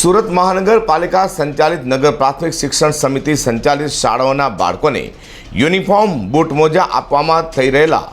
સુરત મહાનગરપાલિકા સંચાલિત નગર પ્રાથમિક શિક્ષણ સમિતિ સંચાલિત શાળાઓના બાળકોને યુનિફોર્મ બૂટ મોજા આપવામાં થઈ રહેલા.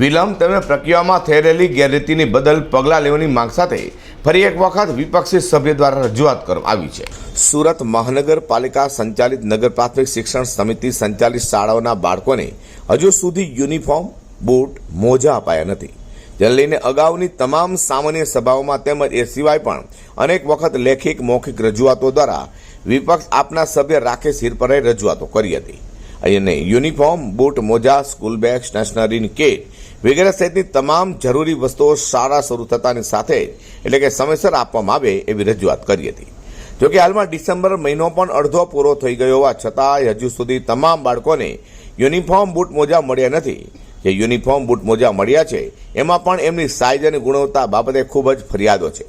વિલંબ તેમજ પ્રક્રિયામાં થઈ રહેલી ગેરરીતિની બદલ પગલાં લેવાની માંગ સાથે ફરી એક વખત વિપક્ષી સભ્ય દ્વારા રજૂઆત કરવામાં આવી છે. સુરત મહાનગરપાલિકા સંચાલિત નગર પ્રાથમિક શિક્ષણ સમિતિ સંચાલિત શાળાઓના બાળકોને હજુ સુધી યુનિફોર્મ બૂટ મોજા અપાયા નથી. જેને લઈને અગાઉની તમામ સામાન્ય સભાઓમાં તેમજ એ સિવાય પણ અનેક વખત લેખિત મૌખિક રજૂઆતો દ્વારા વિપક્ષ આપના સભ્ય રાકેશ હિરપરે રજૂઆતો કરી હતી. અને યુનિફોર્મ, બૂટ, મોજા, સ્કૂલ બેગ સ્ટેશનરીની કિટ વગેરે સહિતની તમામ જરૂરી વસ્તુઓ શાળા શરૂ થતાની સાથે એટલે કે સમયસર આપવામાં આવે એવી રજૂઆત કરી હતી. જોકે હાલમાં ડિસેમ્બર મહિનો પણ અડધો પૂરો થઈ ગયો હોવા છતાં હજુ સુધી તમામ બાળકોને યુનિફોર્મ, બૂટ, મોજા મળ્યા નથી. જે યુનિફોર્મ બૂટ મોજા મળ્યા છે, એમાં પણ એમની સાઇઝ અને ગુણવત્તા બાબતે ખૂબ જ ફરિયાદો છે.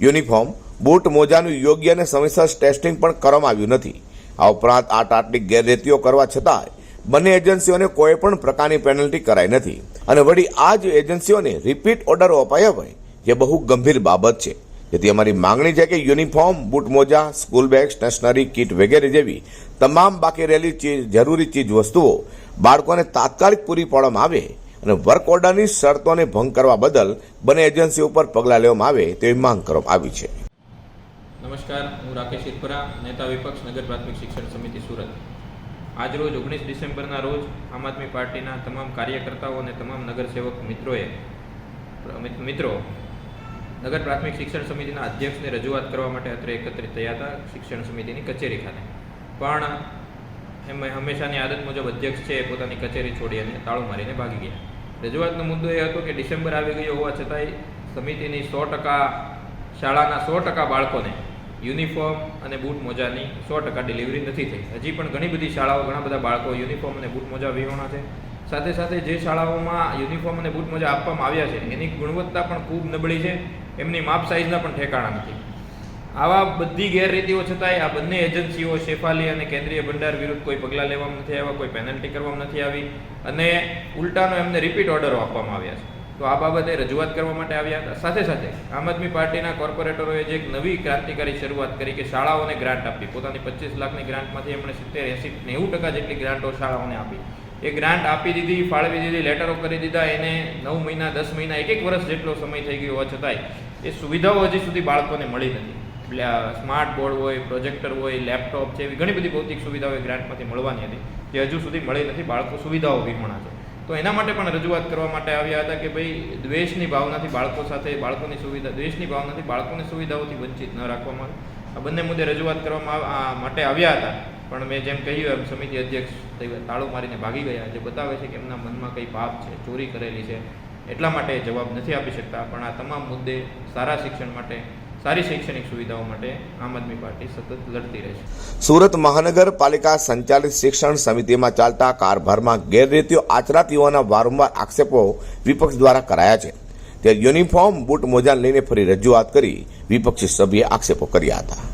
યુનિફોર્મ, બૂટ મોજાનું યોગ્ય અને સમયસર ટેસ્ટિંગ પણ કરવામાં આવ્યું નથી. આ ઉપરાંત આટ ટાટની ગેરરીતિઓ કરવા છતાં બંને એજન્સીઓને કોઈ પણ પ્રકારની પેનલ્ટી કરાઈ નથી. અને વળી આ જ એજન્સીઓને રિપીટ ઓર્ડરો અપાયા હોય, જે બહુ ગંભીર બાબત છે. જેથી અમારી માંગણી છે કે યુનિફોર્મ, બૂટ મોજા, સ્કૂલ બેગ સ્ટેશનરી કીટ વગેરે જેવી તમામ બાકી રહેલી ચીજ જરૂરી ચીજ વસ્તુઓ બાળકોને તાત્કાલિક પૂરી પાડવામાં આવે અને વર્ક ઓર્ડરની શરતોને ભંગ કરવા બદલ બંને એજન્સી ઉપર પગલાં લેવામાં આવે તેવી માંગ કરવામાં આવી છે. નમસ્કાર, હું રાકેશ ઇરપરા, નેતા વિપક્ષ નગર પ્રાથમિક શિક્ષણ સમિતિ સુરત. આજરોજ ઓગણીસ ડિસેમ્બરના રોજ આમ આદમી પાર્ટીના તમામ કાર્યકર્તાઓ અને તમામ નગરસેવક મિત્રોએ મિત્રો, નગર પ્રાથમિક શિક્ષણ સમિતિના અધ્યક્ષને રજૂઆત કરવા માટે અત્રે એકત્રિત થયા હતા શિક્ષણ સમિતિની કચેરી ખાતે. પણ એમ હંમેશાની આદત મુજબ અધ્યક્ષ છે એ પોતાની કચેરી છોડી અને તાળું મારીને ભાગી ગયા. રજૂઆતનો મુદ્દો એ હતો કે ડિસેમ્બર આવી ગયો હોવા છતાંય સમિતિની સો ટકા, શાળાના સો ટકા બાળકોને યુનિફોર્મ અને બૂટ મોજાની સો ટકા ડિલિવરી નથી થઈ. હજી પણ ઘણી બધી શાળાઓ, ઘણા બધા બાળકો યુનિફોર્મ અને બૂટ મોજા વિહોણા છે. સાથે સાથે જે શાળાઓમાં યુનિફોર્મ અને બૂટ મોજા આપવામાં આવ્યા છે, એની ગુણવત્તા પણ ખૂબ નબળી છે. એમની માપ સાઇઝના પણ ઠેકાણા નથી. આવા બધી ગેરરીતિઓ છતાંય આ બંને એજન્સીઓ, શેફાલી અને કેન્દ્રીય ભંડાર વિરુદ્ધ કોઈ પગલાં લેવામાં નથી આવ્યા, કોઈ પેનલ્ટી કરવામાં નથી આવી અને ઉલટાનો એમને રિપીટ ઓર્ડરો આપવામાં આવ્યા છે. તો આ બાબતે રજૂઆત કરવા માટે આવ્યા હતા. સાથે સાથે આમ આદમી પાર્ટીના કોર્પોરેટરોએ જે એક નવી ક્રાંતિકારી શરૂઆત કરી કે શાળાઓને ગ્રાન્ટ આપી પોતાની પચીસ લાખની ગ્રાન્ટમાંથી એમણે સિત્તેર એંસી નેવું ટકા જેટલી ગ્રાન્ટો શાળાઓને આપી. એ ગ્રાન્ટ આપી દીધી, ફાળવી દીધી લેટરો કરી દીધા. એને નવ મહિના, દસ મહિના, એક એક વર્ષ જેટલો સમય થઈ ગયો હોવા છતાંય એ સુવિધાઓ હજી સુધી બાળકોને મળી નથી. સ્માર્ટ બોર્ડ હોય, પ્રોજેક્ટર હોય, લેપટોપ છે, એવી ઘણી બધી ભૌતિક સુવિધાઓ એ ગ્રાન્ટમાંથી મળવાની હતી, જે હજુ સુધી મળી નથી, બાળકો સુવિધાઓ વિહોણા છે. તો એના માટે પણ રજૂઆત કરવા માટે આવ્યા હતા કે ભાઈ, દ્વેષની ભાવનાથી બાળકો સાથે, બાળકોની સુવિધા, દ્વેષની ભાવનાથી બાળકોની સુવિધાઓથી વંચિત ન રાખવામાં આ બંને મુદ્દે રજૂઆત કરવામાં માટે આવ્યા હતા. પણ મેં જેમ કહ્યું, એમ સમિતિ અધ્યક્ષ તાળું મારીને ભાગી ગયા જે બતાવે છે કે એમના મનમાં કંઈ પાપ છે, ચોરી કરેલી છે, એટલા માટે જવાબ નથી આપી શકતા. પણ આ તમામ મુદ્દે સારા શિક્ષણ માટે સારી શૈક્ષણિક સુવિધાઓ માટે આમ આદમી પાર્ટી સતત લડતી રહેશે સુરત મહાનગરપાલિકા સંચાલિત શિક્ષણ સમિતિમાં ચાલતા કારભારમાં ગેરરીતિઓ આચરાતીઓના વારંવાર આક્ષેપો વિપક્ષ દ્વારા કરાયા છે. ત્યારે યુનિફોર્મ બૂટ મોજા લઈને ફરી રજૂઆત કરી વિપક્ષી સભ્યે આક્ષેપો કર્યા હતા.